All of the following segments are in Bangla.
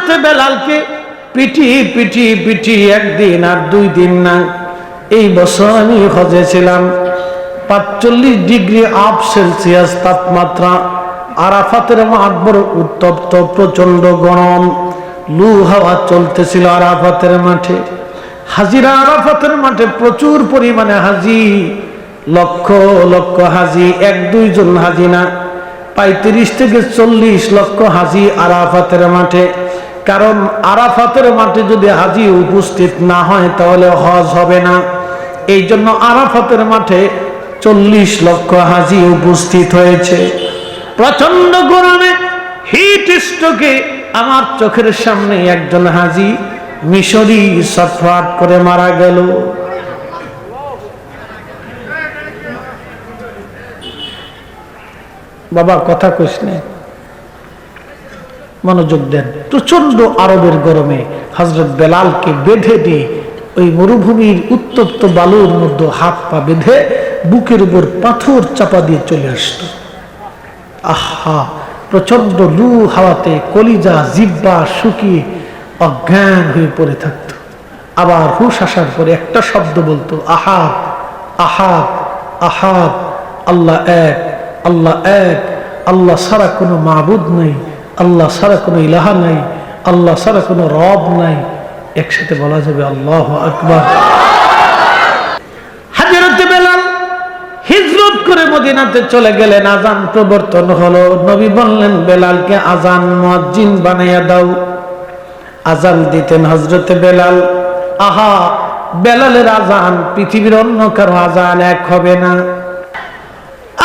হাজরতে বেলালকে। পিটি পিটি পিটি একদিন আর দুই দিন না। এই বছর আমি হজে ছিলাম। পাঁচচল্লিশ ডিগ্রি আপ সেলসিয়াস তাপমাত্রা। আরাফাতের মাঠ উত্তপ্ত প্রচণ্ড গরম। লু হাওয়া চলতেছিল আরাফাতের মাঠে। হাজিরা আরাফাতের মাঠে প্রচুর পরিমাণে হাজি। লক্ষ লক্ষ হাজি, এক দুইজন হাজি না। পঁয়ত্রিশ থেকে চল্লিশ লক্ষ হাজি আরাফাতের মাঠে। কারণ আরাফাতের মাঠে যদি হাজি উপস্থিত না হয়, তাহলে হজ হবে না। এই জন্য আরাফাতের মাঠে চল্লিশ লক্ষ হাজি উপস্থিত হয়েছে। প্রচণ্ড গরমে হিট স্ট্রোকে আমার চোখের সামনে একজন হাজি মিশরি সটফাট করে মারা গেল। বাবা, কথা কইস নে। মনোযোগ দেন। প্রচণ্ড আরবের গরমে হজরত বেলালকে বেঁধে দিয়ে ওই মরুভূমির উত্তপ্ত বালুর মধ্যে হাত পা বেঁধে বুকের উপর পাথর চাপা দিয়ে চলে আসতো। আহা প্রচণ্ড লু হাওয়াতে কলিজা জিব্বা শুকিয়ে অজ্ঞান হয়ে পড়ে থাকতো। আবার হুশ আসার পরে একটা শব্দ বলতো, আহাব আহাব আহাব, আল্লাহ এক আল্লাহ এক, আল্লাহ সারা কোনো মাবুদ নাই। আল্লাহ সারা কোনো ইলাহা নাই, আল্লাহ সারা কোনো রব নাই। একসাথে বলা যাবে, আল্লাহ আকবর। হাজরতে বেলাল হিজরত করে মদিনাতে চলে গেলেন আজান প্রবর্তন হলো। নবী বললেন, বেলালকে আজান মুয়াজ্জিন বানাইয়া দাও। আজান দিতেন হজরতে বেলাল। আহা, বেলালের আজান পৃথিবীর অন্য কারও আজান এক হবে না।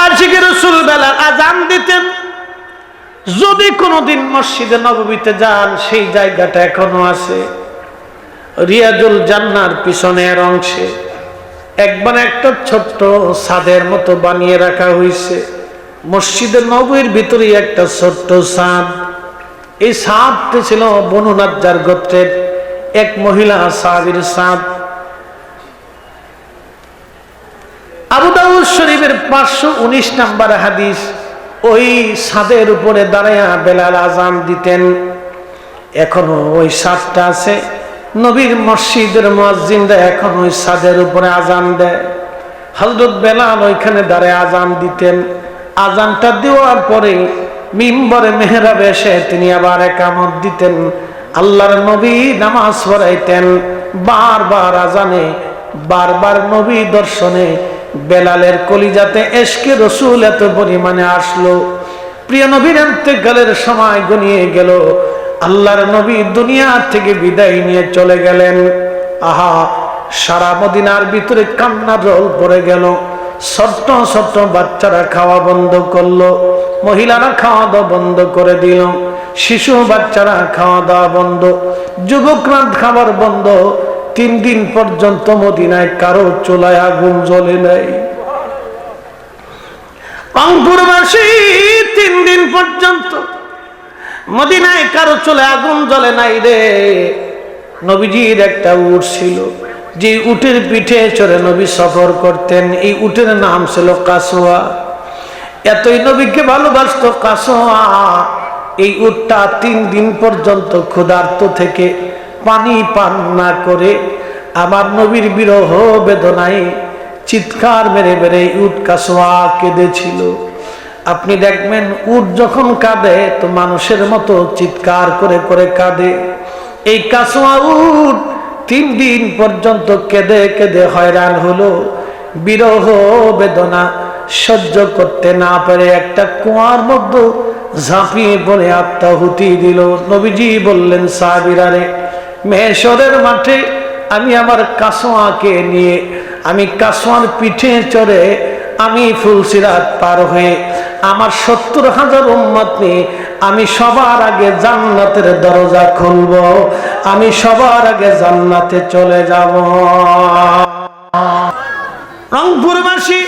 আশিকে রসুল বেলাল আজান দিতেন। যদি কোনোদিন মসজিদে নবমীতে যান, সেই জায়গাটা এখনও আছে। রিয়াজুল জান্নার পিছনের অংশে। একবার একটা ছোট্ট ছাদের মতো বানিয়ে রাখা হয়েছে। মসজিদে নবীর ভিতরে একটা ছোট্ট ছাদ। এই ছাদটি ছিল বনু নাজ্জার গোত্রের এক মহিলা সাহাবির ছাদ। আবু দাউদ শরীফের পাঁচশো উনিশ নাম্বার হাদিস ওই ছাদের উপরে দাঁড়াইয়া বেলাল আজান দিতেন। এখনও ওই ছাদটা আছে। নবীর মসজিদের মসজিদরা এখন ওই ছাদের উপরে আজান দেয়। হজরত বেলাল ওইখানে দাঁড়ায় আজান দিতেন। আজানটা দেওয়ার পরে মিম্বরে মেহরাব এসে তিনি আবার একামত দিতেন। আল্লাহর নবী নামাজ পড়াইতেন। বারবার আজানে বারবার নবী দর্শনে বেলালের কলিজাতে এসকে রসুল এত পরিমাণে আসলো। প্রিয় নবীর অন্তেকালের সময় গনিয়ে গেল। আল্লাহর নবী দুনিয়া থেকে বিদায় নিয়ে চলে গেলেন। আহা, সারা মদিনার ভিতরে কান্নার রোল পড়ে গেল। ছোট্ট ছোট্ট বাচ্চারা খাওয়া বন্ধ করল। মহিলারা খাওয়া দাওয়া বন্ধ করে দিল। শিশু বাচ্চারা খাওয়া দাওয়া বন্ধ। যুবকরা খাবার বন্ধ। তিন দিন পর্যন্ত মদিনায় কারও চোলায় আগুন জ্বলে নাই। অঙ্কুরবাসী তিন দিন পর্যন্ত মদিনায় কারও চলে আগুন জ্বলে নাই রে। নবীজির একটা উট ছিল, যে উটের পিঠে চড়ে নবী সফর করতেন। এই উটের নাম ছিল কাসোয়া। এতই নবীকে ভালোবাসত কাসোয়া। এই উটটা তিন দিন পর্যন্ত ক্ষুধার্ত থেকে পানি পান না করে আমার নবীর বিরহ বেদনায় চিৎকার মেরে মেরে উট কাসোয়া কেঁদেছিল। আপনি দেখবেন উট যখন কাঁদে তো মানুষের মতো চিৎকার করে করে কাঁদে। এই কাসোয়া উট তিন দিন পর্যন্ত কেঁদে কেঁদে হয়রান হলো। বিরহ বেদনা সহ্য করতে না পারে একটা কুয়ার মধ্যে ঝাঁপিয়ে পড়ে আত্মাহুতি দিল। নবীজি বললেন সাবিরারে মেহেশ্বরের মাঠে আমি আমার কাসোয়াকে নিয়ে, আমি কাসোয়ার পিঠে চড়ে আমি ফুলসিরাত পার হয়ে আমার সত্তর হাজার উম্মত নিয়ে আমি সবার আগে জান্নাতের দরজা খুলব, আমি সবার আগে জান্নাতে চলে যাব। রংপুরবাসী,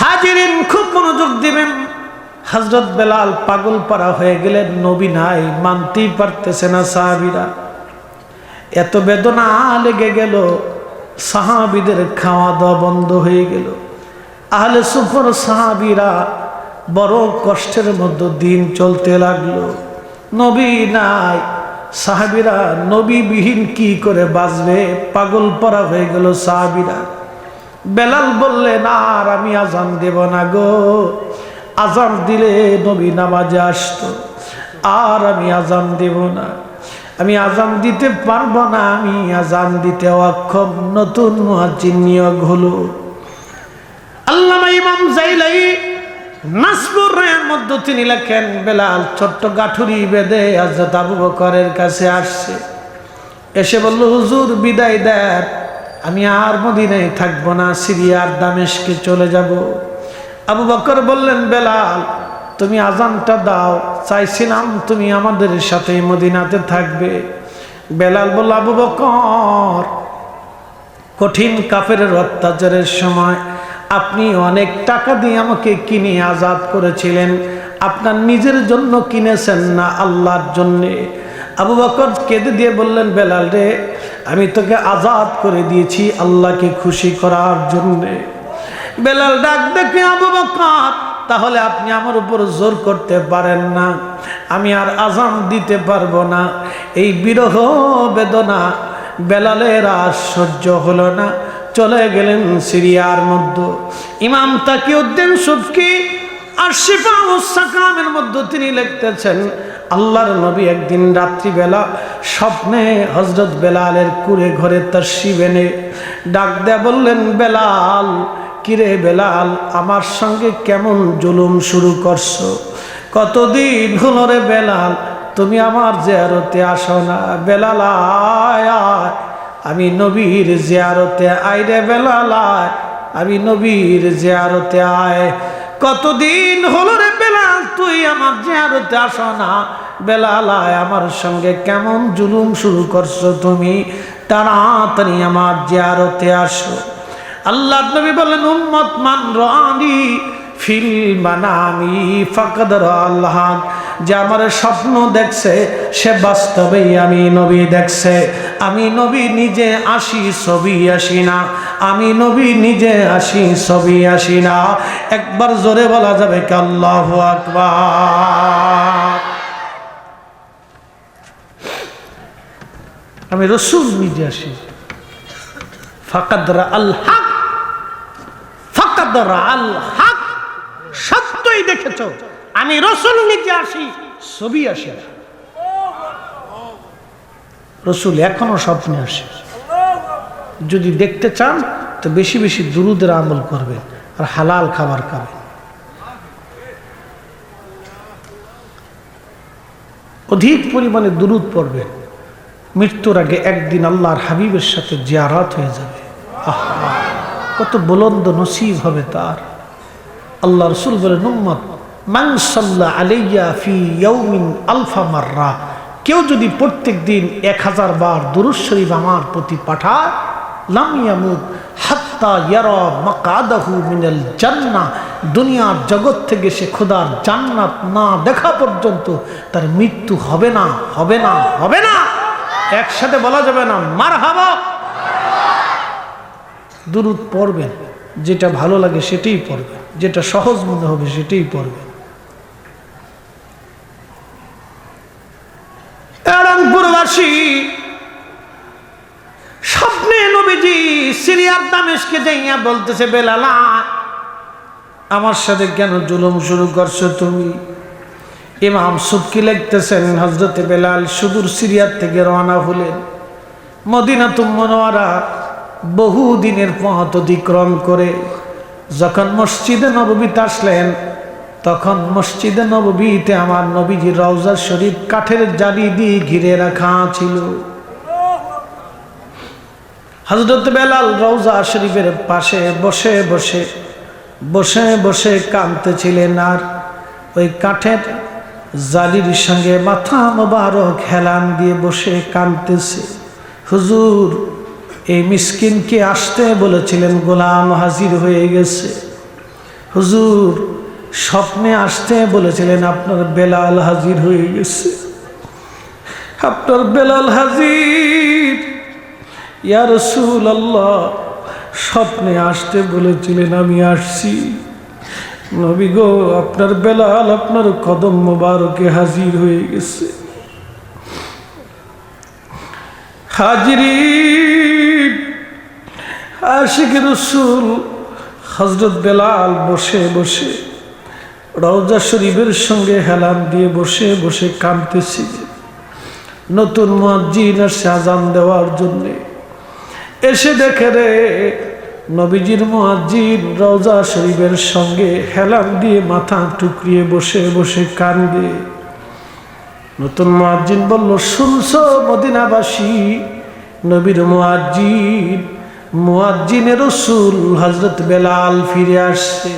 হাজিরিন খুব মনোযোগ দিবেন। হজরত বেলাল পাগল পাড়া হয়ে গেলেন, নবী নাই, মানতেই পারতেছে না সাহাবিরা। এত বেদনা লেগে গেল, সাহাবিদের খাওয়া দাওয়া বন্ধ হয়ে গেল। আহলে সুফর সাহাবিরা বড় কষ্টের মধ্যে দিন চলতে লাগল। নবী নাই, সাহাবিরা নবীবিহীন কি করে বাঁচবে? পাগল পরা হয়ে গেল সাহাবিরা। বেলাল বললেন, আর আমি আজান দেব না গো। আজান দিলে নবী নামাজে আসতো। আর আমি আজান দেব না। আমি আজান দিতে পারব না, আমি আজান দিতে অক্ষম নতুন মুয়াজ্জিন নিয়োগ হলো। আল্লামা ইমাম জাইলাই নাসবুর রায়ের মধ্যে তিনি লেখেন, বেলাল ছোট্ট গাঠুরি বেঁধে হযরত আবু বকরের কাছে আসছে। এসে বলল, হুজুর, বিদায় দেন। আমি আর মদিনায় থাকব না, সিরিয়ার দামেশকে চলে যাব। আবু বকর বললেন, বেলাল, তুমি আজানটা দাও, চাইছিলাম তুমি আমাদের সাথে মদিনাতে থাকবে। বেলাল বলল, আবু বকর, কঠিন কাফের অত্যাচারের সময় আপনি অনেক টাকা দিয়ে আমাকে কিনে আজাদ করেছিলেন, আপনার নিজের জন্য কিনেছেন না আল্লাহর জন্যে। আবু বকর কেঁদে দিয়ে বললেন, বেলাল রে, আমি তোকে আজাদ করে দিয়েছি আল্লাহকে খুশি করার জন্যে। বেলাল ডাক দেখে আবু বকর, তাহলে আপনি আমার উপর জোর করতে পারেন না, আমি আর আজান দিতে পারব না। এই বিরহ বেদনা বেলালের আর সহ্য হলো না। চলে গেলেন সিরিয়ার মধ্যে। ইমাম তাকিউদ্দিন সুফকি আর শিফা সাকামের মধ্যে তিনি লিখতেছেন, আল্লাহর নবী একদিন রাত্রিবেলা স্বপ্নে হজরত বেলালের কুড়ে ঘরে তার শিবেনে ডাক দেয়া বললেন, বেলাল কিরে বেলাল, আমার সঙ্গে কেমন জুলুম শুরু করছ? কতদিন হলো রে বেলাল, তুমি আমার জিয়ারতে আসো না। বেলাল আয়। আমি নবীর জিয়ারতে আয় রে বেলাল আয়। আমি নবীর জিয়ারতে আয়। কতদিন হলো রে বেলাল, তুই আমার জিয়ারতে আসো না। বেলাল আমার সঙ্গে কেমন জুলুম শুরু করছ তুমি? তাড়াতাড়ি আমার জিয়ারতে আসো। আল্লাহ নবী বলেন, উম্মত মান রানি ফিল মানামি ফাকদ আল্লাহ যে আমার স্বপ্ন দেখছে, সে বাস্তবেই আমি নবী দেখছে। আমি নবী নিজে আসি, ছবি আসি না। আমি নবী নিজে আসি, ছবি আসি না। একবার জোরে বলা যাবে কি আল্লাহ আকবার? আমি রসুল নিজে আসি। ফাকাদরা আল সত্যই দেখেছ। আমি রসুল নিজে আসি, ছবি আসি। রসুল এখনও স্বপ্নে আসে। যদি দেখতে চান, তো বেশি বেশি দুরুদের আমল করবেন আর হালাল খাবার খাবেন। অধিক পরিমাণে দুরুদ পড়বেন। মৃত্যুর আগে একদিন আল্লাহর হাবিবের সাথে জিয়ারাত হয়ে যাবে। আহা। কত বুলন্দ নসিব হবে তার। আল্লাহ রসুল বলে নুম্মত মান সাল্লাহ আলাইয়া ফি ইয়াউমিন আলফা মাররা, কেউ যদি প্রত্যেক দিন এক হাজার বার দুরুদ শরীফ আমার প্রতি পাঠায়, লাম ইয়ামুদ হাত্তা ইয়ারা মাকাদাহু মিনাল জান্নাহ দুনিয়ার জগৎ থেকে সে খোদার জান্নাত না দেখা পর্যন্ত তার মৃত্যু হবে না হবে না হবে না। একসাথে বলা যাবে না মার হাবা দুরুদ পড়বেন, যেটা ভালো লাগে সেটাই পড়বেন, যেটা সহজ মনে হবে সেটাই পড়বেন। রংপুরবাসী স্বপ্নে নবীজি সিরিয়ার দামেশকে যাইয়া বলতেছে, বেলালা, আমার সাথে কেন জুলুম শুরু করছ তুমি? ইমাম সুবকি লিখতেছেন হজরতে বেলাল সুদূর সিরিয়ার থেকে রওনা হলেন। মদিনা তুমনোয়ারা বহু দিনের পথ অতিক্রম করে যখন মসজিদে নববীতে আসলেন, তখন মসজিদে নববীতে আমার নবীজি রওজা শরীফ কাঠের জালি দিয়ে ঘিরে রাখা ছিল। হজরত বেলাল রওজা শরীফের পাশে বসে বসে বসে বসে কাঁদতেছিলেন আর ওই কাঠের জালির সঙ্গে মাথা মোবারক হেলান দিয়ে বসে কাঁদতেছে। হুজুর এই মিসকিনকে আসতে বলেছিলেন, গোলাম হাজির হয়ে গেছে। হুজুর, স্বপ্নে আসতে বলেছিলেন, আপনার বেলাল হাজির হয়ে গেছে। আপনার বেলাল হাজির ইয়ার আল্লাহ স্বপ্নে আসতে বলেছিলেন, আমি আসছি। নবী গো, আপনার বেলাল আপনার কদম মোবারকে হাজির হয়ে গেছে। হাজিরি আশিক রসুল হজরত বেলাল বসে বসে রওজা শরীফের সঙ্গে হেলান দিয়ে বসে বসে কাঁদতেছি। নতুন মসজিদ আসছে আজান দেওয়ার জন্যে। এসে দেখে রে, নবীজির মসজিদ রওজা শরীফের সঙ্গে হেলান দিয়ে মাথা টুকরিয়ে বসে বসে কান্দে নতুন মুয়াজ্জিন বলল, শুনছ মদিনাবাসী? নবীর মুয়াজ্জিন রসুল হজরত বেলাল ফিরে আসছে।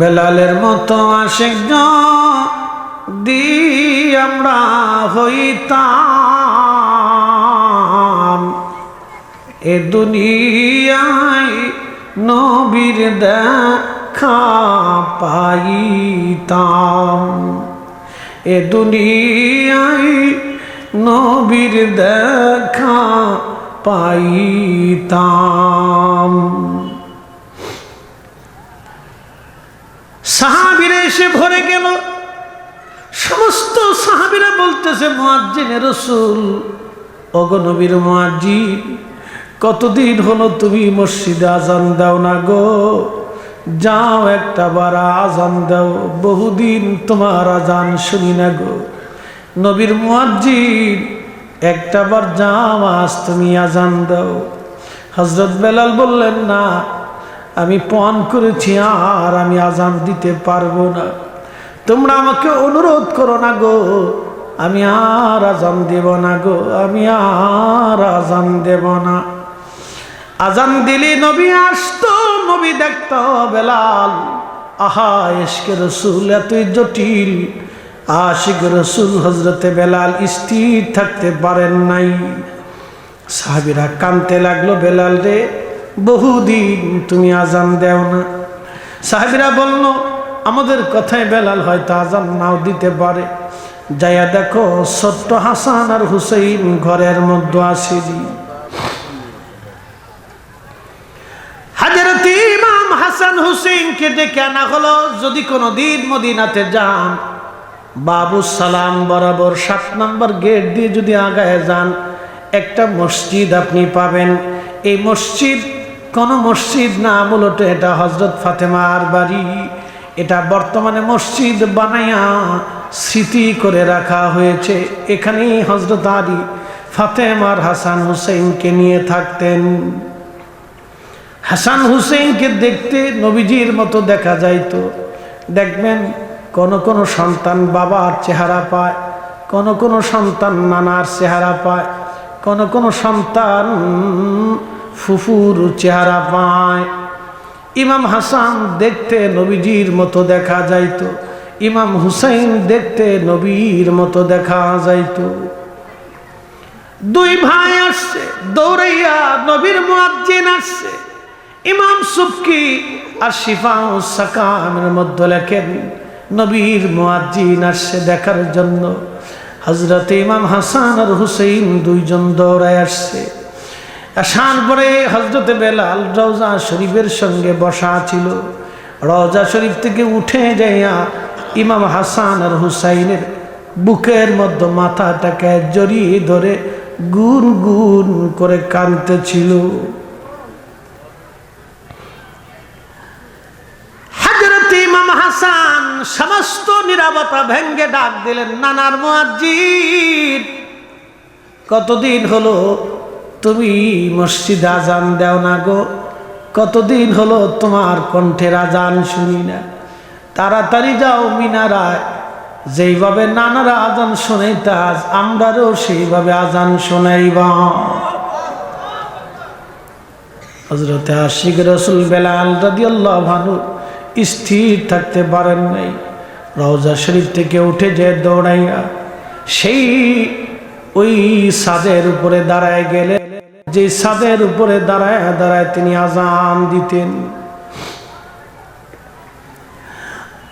বেলালের মতো আশেক দি আমরা হইতাম, এ দুনিয়ায় নবীর দেখা পাইতাম। এ দুনিয়ায় নবীর দেখা পাইতাম। সাহাবিরা এসে ভরে গেল। সমস্ত সাহাবিরা বলতেছে, মোয়াজ্জিনে রসুল অগনবীর মোয়াজ্জিন, কতদিন হলো তুমি মসজিদে আজান দাও না গো? যাও একটা বার আজান দাও, বহুদিন তোমার আজান শুনি না গো। নবীর মুয়াজ্জিন, একটা বার যাও, আজ তুমি আজান দাও। হজরত বেলাল বললেন, না, আমি পণ করেছি, আর আমি আজান দিতে পারব না। তোমরা আমাকে অনুরোধ করো না গো, আমি আর আজান দেব না গো, আমি আর আজান দেব না। আজান দিলি নবী আসতো, নবী দেখত বেলাল, আহা এসকে রসুল, এতই জটিল আশিক রসুল হজরতে বেলাল স্থির থাকতে পারেন নাই। সাহাবিরা কানতে লাগল, বেলাল রে, বহুদিন তুমি আজান দেও না। সাহাবিরা বলল, আমাদের কথায় বেলাল হয়তো আজান নাও দিতে পারে। যাইয়া দেখো, ছোট্ট হাসান আর হুসেইন ঘরের মধ্যে আসেনি। হাজরত ইমাম হাসান হুসেইনকে ডেকে আনা হলো, যদি কোনো দিন মদিনাতে যান বাবু সালাম বরাবর সাত নম্বর গেট দিয়ে যদি আগায় যান, একটা মসজিদ আপনি পাবেন। এই মসজিদ কোনো মসজিদ না, মূলত এটা হজরত ফাতেমার বাড়ি। এটা বর্তমানে মসজিদ বানাইয়া স্মৃতি করে রাখা হয়েছে। এখানেই হজরত আলী, ফাতেমার হাসান হুসেইনকে নিয়ে থাকতেন। হাসান হুসেনকে দেখতে নবীজির মতো দেখা যাইতো। দেখবেন কোন কোন সন্তান বাবার চেহারা পায়, কোন কোন সন্তান নানার চেহারা পায়, কোন কোন সন্তান ফুফুর চেহারা পায়। ইমাম হাসান দেখতে নবীজির মতো দেখা যাইত, ইমাম হুসাইন দেখতে নবীর মতো দেখা যাইত। দুই ভাই আসছে, দৌড়াইয়া নবীর মুয়াজ্জিন আসছে। ইমাম সুফকি আর শিফা সাকামের মধ্যে লেখেন নবীর মুয়াজ্জিন আসছে দেখার জন্য। হজরত ইমাম হাসান আর হুসেইন দুইজন দৌড়ায় আসছে। আসার পরে হজরতে বেলাল রওজা শরীফের সঙ্গে বসা ছিল। রওজা শরীফ থেকে উঠে যাইয়া ইমাম হাসান আর হুসাইনের বুকের মধ্যে মাথাটাকে জড়িয়ে ধরে গুন গুন করে কাঁদতেছিল হাজরত ইমাম হাসান সমস্ত ভেঙ্গে ডাক দিলেন, নানার মুয়াজ্জিন, কতদিন হলো তুমি মসজিদ আজান দেও না গো? কতদিন হলো তোমার কণ্ঠের আজান শুনি না? তাড়াতাড়ি যাও মিনারায়, যেইভাবে নানারা আজান শোনাইতা আমরারও সেইভাবে আজান শোনাইবা। হজরতে আশিক রসুল বেলাল রাদিয়াল্লাহ ভানু স্থির থাকতে পারেন নাই। রওজা শরীফ থেকে উঠে যে দৌড়াইয়া সেই ওই সাদের উপরে দাঁড়ায় গেলে, যে সাদের উপরে দাঁড়ায় দাঁড়ায় তিনি আজান দিতেন।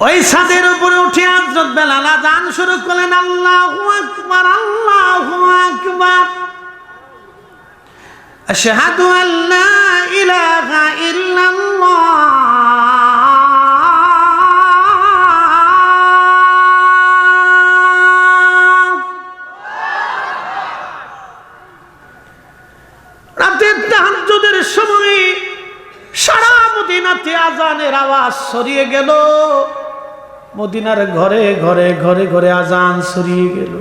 ওই সাদের উপরে উঠে আজরত বেলাল আজান শুরু করলেন, আল্লাহ আকবার আল্লাহ আকবার। আশহাদু আল্লা ইলাহা ইল্লাল্লাহ। মদিনাতে আজানের আওয়াজ ছড়িয়ে গেল, মদিনার ঘরে ঘরে ঘরে ঘরে আজান সরিয়ে গেল।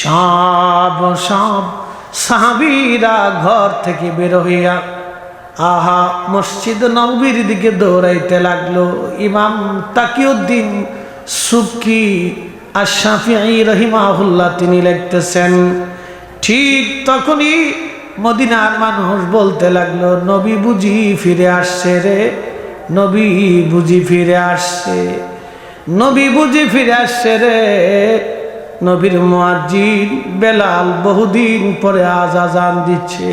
সব সব সাহাবিরা ঘর থেকে বের হইয়া আহা মসজিদ নবীর দিকে দৌড়াইতে লাগল। ইমাম তাকিউদ্দিন সুকি আশাফি রহিমাহুল্লাহ তিনি লিখতেছেন, ঠিক তখনই মদিনার মানুষ বলতে লাগল, নবী বুঝি ফিরে আসছে রে, নবী বুঝি ফিরে আসছে, নবী বুঝি ফিরে আসছে রে, নবীর মুয়াজ্জিন বেলাল বহুদিন পরে আজ আজান দিচ্ছে,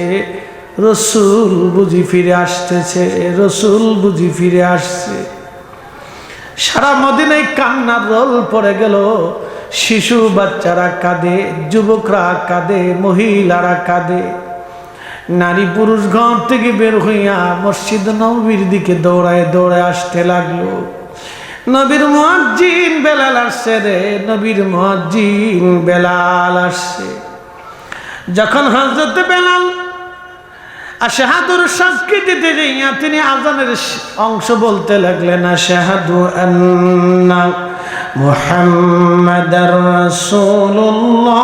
রসুল বুঝি ফিরে আসতেছে, রসুল বুঝি ফিরে আসছে। সারা মদিনায় কান্নার রোল পড়ে গেল, শিশু বাচ্চারা কাঁদে, যুবকরা কাঁদে, মহিলারা কাঁদে। নারী পুরুষ ঘর থেকে বের হইয়া মসজিদ নবীর দিকে দৌড়ায় দৌড়ায় আসতে লাগল। নবীর মহাজিন বেলাল আসছে রে, নবীর মহাজিন বেলাল আসছে। যখন হজরত বেলাল আশাহাদুর দিতে যাইয়া তিনি আজানের অংশ বলতে লাগলেন, আশাহাদু আন্না মুহাম্মাদার রাসূলুল্লাহ।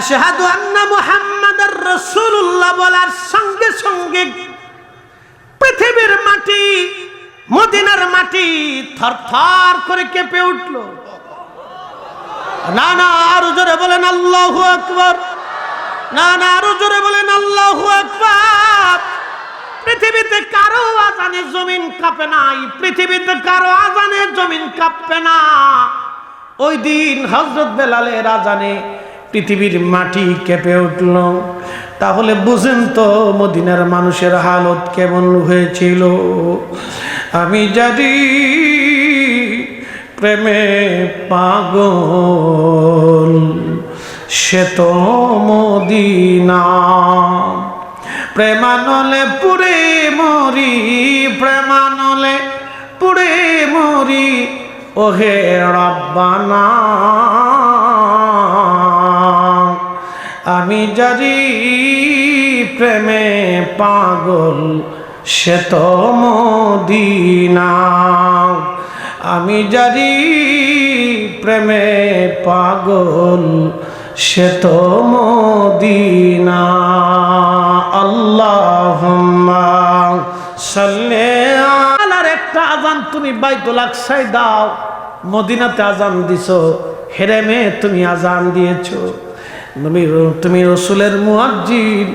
আশহাদু আন্না মুহাম্মাদার রাসূলুল্লাহ বলার সঙ্গে সঙ্গে পৃথিবীর মাটি, মদিনার মাটি থরথর করে কেঁপে উঠল। না না, আরও জোরে বলেন আল্লাহু আকবার। না না, আরও জোরে বলেন আল্লাহু আকবার। পৃথিবীতে কারও আজানে জমিন কাঁপে না এই পৃথিবীতে কারও আজানে জমিন কাঁপবে না। ওই দিন হজরত বেলালের আজানে পৃথিবীর মাটি কেঁপে উঠল। তাহলে বুঝেন তো মদিনার মানুষের হালত কেমন হয়েছিল। আমি জানি প্রেমে পাগল, সে তো মদিনা। প্রেমানলে পুরে মরি, প্রেমানলে পুরে মরি, ওহে রব্বানা। আমি জারি প্রেমে পাগল, সে তো মদিনা। আমি জারি প্রেমে পাগল, সে তো মদিনা। আল্লাহ সাল্লে আলার একটা আজান তুমি বাইতুল আকসাই দাও। মদিনাতে আজান দিছো, হেরেমে তুমি আজান দিয়েছ। তুমি রসুলের মুয়াজ্জিন,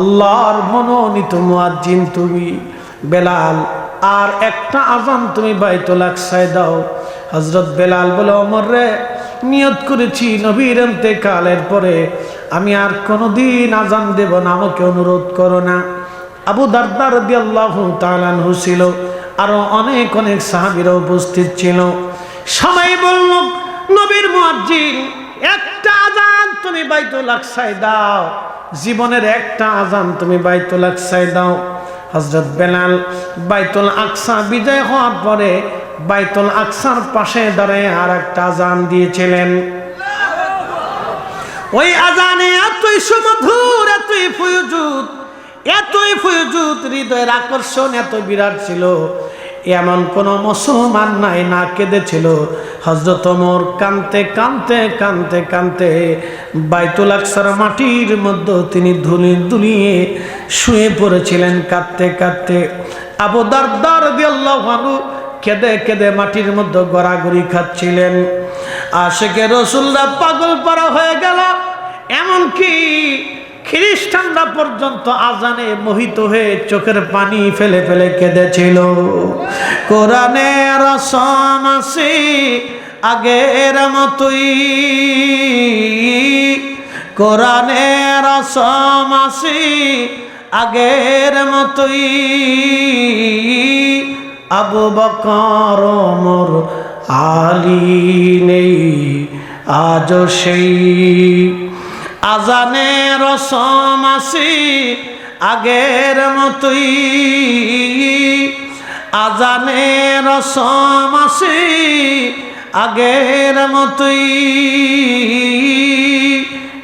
আল্লাহর মনোনীত মুয়াজ্জিন তুমি। বেলাল, আর একটা আজান তুমি বাইতুল আকসাই দাও। হজরত বেলাল বলে অমর রে, নিয়ত করেছি নবীর কালের পরে। আমি আর কোনোদিন আজান দেব না, আমাকে অনুরোধ করো না। আবু দারদার আল্লাহ তালানহু ছিল, আরও অনেক অনেক সাহাবিরা উপস্থিত ছিল। সবাই বলল, নবীর মুয়াজ্জিন একটা আজান তুমি বাইতুল আকসাই দাও। জীবনের একটা আজান তুমি বাইতুল আকসাই দাও। হজরত বেলাল বাইতুল আকসা বিজয় হওয়ার পরে বাইতুল আকসার পাশে দাঁড়ায় আর একটা আজান দিয়েছিলেন। ওই আজানে এতই সুমধুর, এতই ফুয়ুজুত এতই ফুয়ুজুত হৃদয়ের আকর্ষণ এত বিরাট ছিল। এমন কোন মুসলমান নাই, না কেঁদেছিল। হজরত ওমর কানতে কানতে কানতে কানতে বাইতুল আকসার মাটির মধ্যে তিনি ধুলি দুলিয়ে শুয়ে পড়েছিলেন কাঁদতে কাঁদতে। আবু দারদার দিয়াল্লাহানু কেঁদে কেঁদে মাটির মধ্যে গড়াগড়ি খাচ্ছিলেন। আশেকে রসুলরা পাগল পারা হয়ে গেল। এমনকি খ্রিস্টানরা পর্যন্ত আজানে মোহিত হয়ে চোখের পানি ফেলে ফেলে কেঁদেছিল। কোরআনে রসম আসি আগের মতই। কোরআনে রসম আসি আগের মতই। আবু বকর, ওমর, আলী নেই আজ সেই। আজানে রসম আসি আগের মতোই। আজানে রসম আসি আগের মতোই।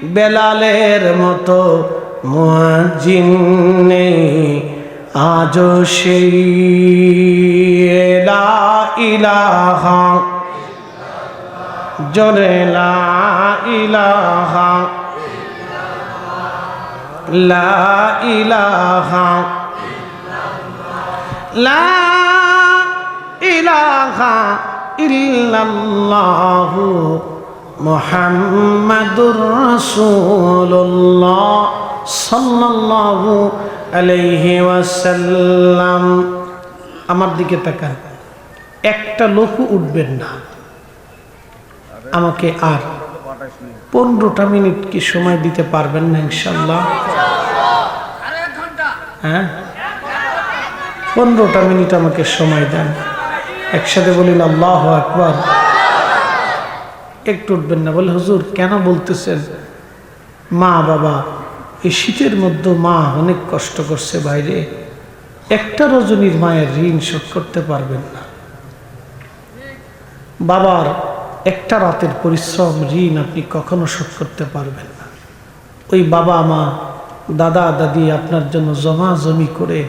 বেলালের মতো মুয়াজ্জিন নেই, আজও সেই। ইলাহা, জোরে লা ইলাহা। লা ইলাহা লা ইলাহা ইল্লাল্লাহু মুহাম্মাদুর রাসূলুল্লাহ আমার দিকে তাকান। একটা লোক উঠবেন না। আমাকে আর পনেরোটা মিনিট কি সময় দিতে পারবেন না ইনশাল্লাহ হ্যাঁ? পনেরোটা মিনিট আমাকে সময় দেন। একসাথে বলিল আল্লাহ আকবার। একটু উঠবেন না, বলে, হুজুর, কেন বলতেছেন? মা, বাবা, এই শীতের মধ্যে মা অনেক কষ্ট করছে বাইরে। একটা রজনীর মায়ের ঋণ শোধ করতে পারবেন না। বাবার একটা রাতের পরিশ্রম ঋণ আপনি কখনো শোধ করতে পারবেন না। ওই বাবা, মা, দাদা, দাদি আপনার জন্য জমা জমি করে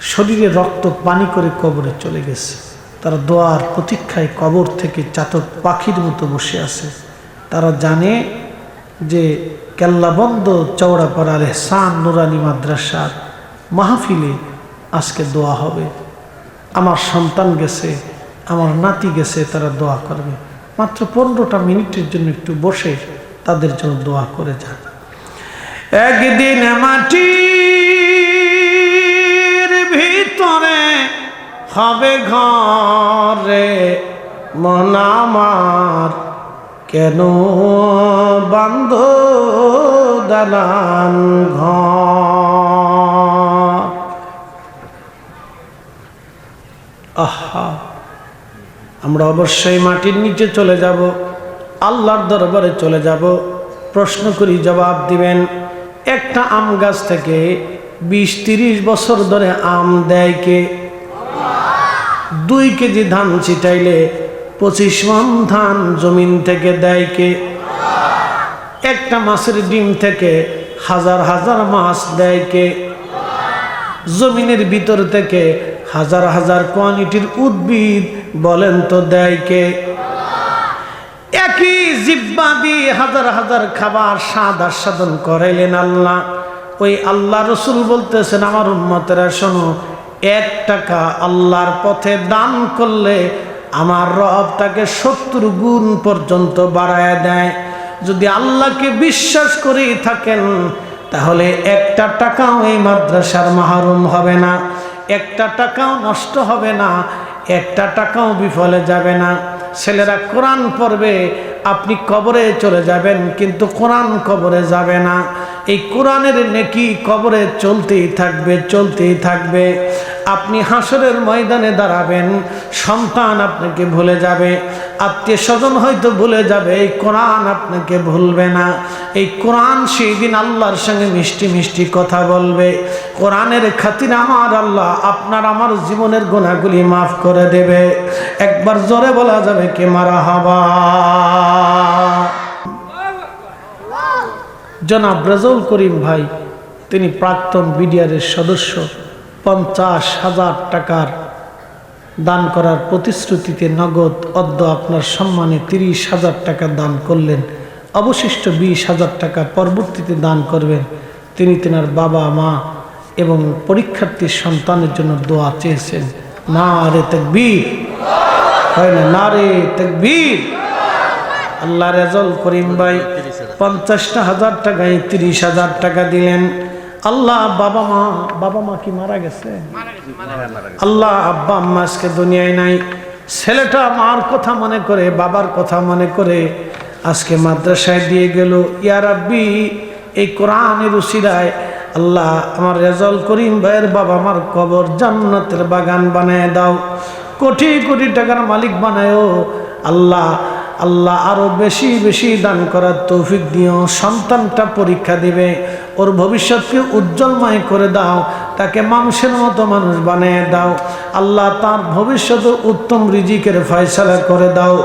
শরীরে রক্ত, পানি করে কবরে চলে গেছে। তারা দোয়ার প্রতীক্ষায় কবর থেকে চাতক পাখির মতো বসে আছে। তারা জানে যে কেল্লাবন্দ চৌড়াপাড়ার এহসান নুরানি মাদ্রাসার মাহফিলে আজকে দোয়া হবে। আমার সন্তান গেছে আমার নাতি গেছে, তারা দোয়া করবে। মাত্র পনেরোটা মিনিটের জন্য একটু বসে তাদের জন্য দোয়া করে যান। একদিন মাটির ভিতরে হবে ঘরে, মন আমার কেন বান্ধ দালান ঘর? আমরা অবশ্যই মাটির নিচে চলে যাব, আল্লাহর দরবারে চলে যাব। প্রশ্ন করি, জবাব দিবেন, একটা আম গাছ থেকে বিশ তিরিশ বছর ধরে আম দেয় কে? দুই কেজি ধান ছিটাইলে পঁচিশ মন ধান জমিন থেকে দেয় কে? একটা মাছের ডিম থেকে হাজার হাজার মাছ দেয় কে? জমিনের ভিতর থেকে হাজার হাজার কোয়ালিটির উদ্ভিদ বলেন তো দেয় কে? একই জিব্বা দিয়ে হাজার হাজার খাবার স্বাদ আস্বাদন করাইলেন আল্লাহ। ওই আল্লাহ রসুল বলতেছেন, আমার উন্মতেরা শোনো, এক টাকা আল্লাহর পথে দান করলে আমার রব তাকে সত্তর গুণ পর্যন্ত বাড়ায় দেয়। যদি আল্লাহকে বিশ্বাস করেই থাকেন, তাহলে একটা টাকাও এই মাদ্রাসার মাহরুম হবে না। একটা টাকাও নষ্ট হবে না, একটা টাকাও বিফলে যাবে না। ছেলেরা কোরআন পড়বে, আপনি কবরে চলে যাবেন, কিন্তু কোরআন কবরে যাবে না। এই কোরআনের নেকি কবরে চলতেই থাকবে চলতেই থাকবে। আপনি হাসরের ময়দানে দাঁড়াবেন, সন্তান আপনাকে ভুলে যাবে। আত্মীয় স্বজন হয়তো ভুলে যাবে, এই কোরআন আপনাকে ভুলবে না। এই কোরআন সেই দিন আল্লাহর সঙ্গে মিষ্টি মিষ্টি কথা বলবে। কোরআনের খাতির আমার আল্লাহ আপনার আমার জীবনের গোনাগুলি মাফ করে দেবে। একবার জোরে বলা যাবে কে মারা হবা। জনাব রাজউল করিম ভাই, তিনি প্রাক্তন বিডিআরের সদস্য, পঞ্চাশ হাজার টাকার দান করার প্রতিশ্রুতিতে নগদ অদ্য আপনার সম্মানে তিরিশ হাজার টাকা দান করলেন। অবশিষ্ট বিশ হাজার টাকা পরবর্তীতে দান করবেন। তিনি তেনার বাবা, মা এবং পরীক্ষার্থীর সন্তানের জন্য দোয়া চেয়েছেন। না রে তকবীর। হয় না? না রে তকবীর। আল্লাহ রেজল করিম ভাই, পঞ্চাশটা হাজার টাকায় তিরিশ হাজার টাকা দিলেন। আল্লাহ বাবা মা বাবা মা কি মারা গেছে? আল্লাহ আব্বা আম্মা আজকে দুনিয়ায় নাই। ছেলেটা মার কথা মনে করে, বাবার কথা মনে করে আজকে মাদ্রাসায় দিয়ে গেল। ইয়ার আব্বি এই কোরআনের উসিরায় আল্লাহ আমার রেজল করিম ভাইয়ের বাবা আমার কবর জান্নাতের বাগান বানায় দাও। কোটি কোটি টাকার মালিক বানায়ও। আল্লাহ আল্লাহ আরও বেশি বেশি দান করার তৌফিক দিও। সন্তানটা পরীক্ষা দিবে। ওর ভবিষ্যৎকে উজ্জ্বলময় করে দাও, তাকে মানুষের মতো মানুষ বানিয়ে দাও। আল্লাহ তার ভবিষ্যতে উত্তম রিজিকের ফয়সালা করে দাও।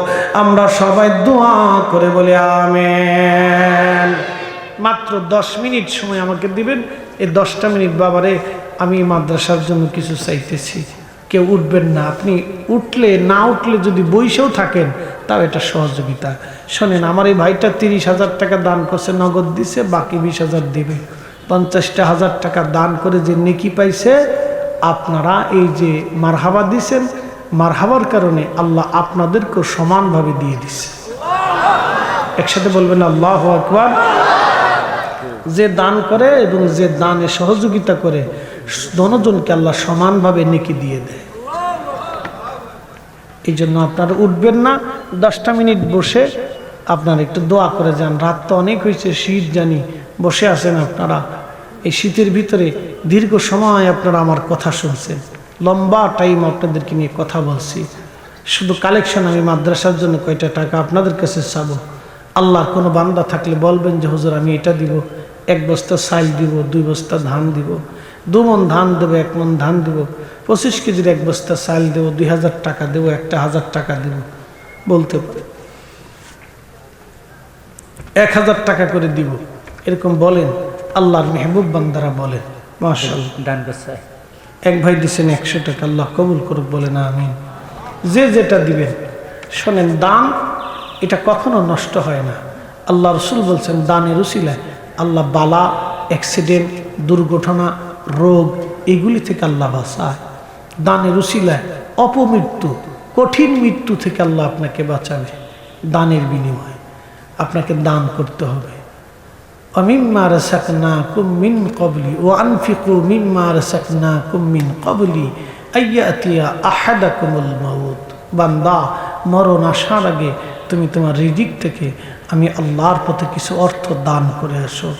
আমরা সবাই দোয়া করে বলি, আমেন। মাত্র দশ মিনিট সময় আমাকে দিবেন, এই দশটা মিনিট বাবারে আমি মাদ্রাসার জন্য কিছু চাইতেছি। কেউ উঠবেন না। আপনি উঠলে, না উঠলে যদি বইসেও থাকেন, তাও এটা সহযোগিতা। শোনেন, আমার এই ভাইটা তিরিশ হাজার টাকা দান করছে, নগদ দিছে, বাকি বিশ হাজার দিবে। পঞ্চাশটা হাজার টাকা দান করে যে নেকি পাইছে, আপনারা এই যে মারহাবা দিছেন, মারহাবার কারণে আল্লাহ আপনাদেরকেও সমানভাবে দিয়ে দিছে। একসাথে বলবেন, আল্লাহ আকবর। যে দান করে এবং যে দানে সহযোগিতা করে দনজনকে আল্লাহ সমানভাবে নেকি দিয়ে দেয়। এই জন্য আপনারা উঠবেন না, দশটা মিনিট বসে আপনারা একটু দোয়া করে যান। রাত তো অনেক হয়েছে, শীত জানি, বসে আছেন আপনারা। এই শীতের ভিতরে দীর্ঘ সময় আপনারা আমার কথা শুনছেন। লম্বা টাইম আপনাদেরকে নিয়ে কথা বলছি। শুধু কালেকশন আমি মাদ্রাসার জন্য কয়টা টাকা আপনাদের কাছে চাব? আল্লাহর কোনো বান্দা থাকলে বলবেন যে, হুজুর, আমি এটা দিব, এক বস্তা চাল দিব, দুই বস্তা ধান দিব। দু মন ধান দেবো এক মন ধান দেব পঁচিশ কেজির এক বস্তা চাল দেবো দুই হাজার টাকা দেবো একটা হাজার টাকা দেব বলতে পারে। এক হাজার টাকা করে দিব এরকম বলেন আল্লাহর মেহবুব বান্দারা বলেন মার্শাল ডান এক ভাই দিচ্ছেন একশো টাকা আল্লাহ কবুল করুক বলে না আমি যে যেটা দিবেন শোনেন দান এটা কখনো নষ্ট হয় না। আল্লাহ রসুল বলছেন দানের উসিলায় আল্লাহ বালা অ্যাক্সিডেন্ট দুর্ঘটনা রোগ এগুলি থেকে আল্লাহ বাঁচায়। দানের উশিলায় অপমৃত্যু, কঠিন মৃত্যু থেকে আল্লাহ আপনাকে বাঁচাবে দানের বিনিময়ে। আপনাকে দান করতে হবে। অমিম্মা রসাকনা কুমিন কবলি ও আনফিকু মিম্মা রসাকনা কুমিন কবলি আইয়াতিয়া আহাদা কুমুল মাউত। বান্দা, মরণ আসার আগে তুমি তোমার রিজিক থেকে আমি আল্লাহর পথে কিছু অর্থ দান করে আসো।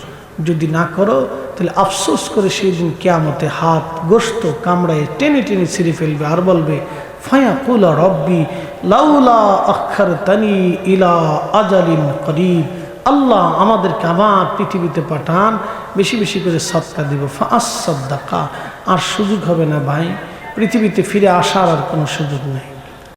যদি না করো, তাহলে আফসোস করে সেই দিন কেয়ামতে হাত গোস্ত কামড়ায় টেনে টেনে ছিঁড়ে ফেলবে আর বলবে ফায়া কুলা রব্বি লাউলা আখার তানি ইলা আজালিন করিব। আল্লাহ আমাদেরকে আবার পৃথিবীতে পাঠান, বেশি বেশি করে সৎকা দিব। ফাঁস সদ্দাকা আর সুযোগ হবে না ভাই, পৃথিবীতে ফিরে আসার আর কোনো সুযোগ নেই।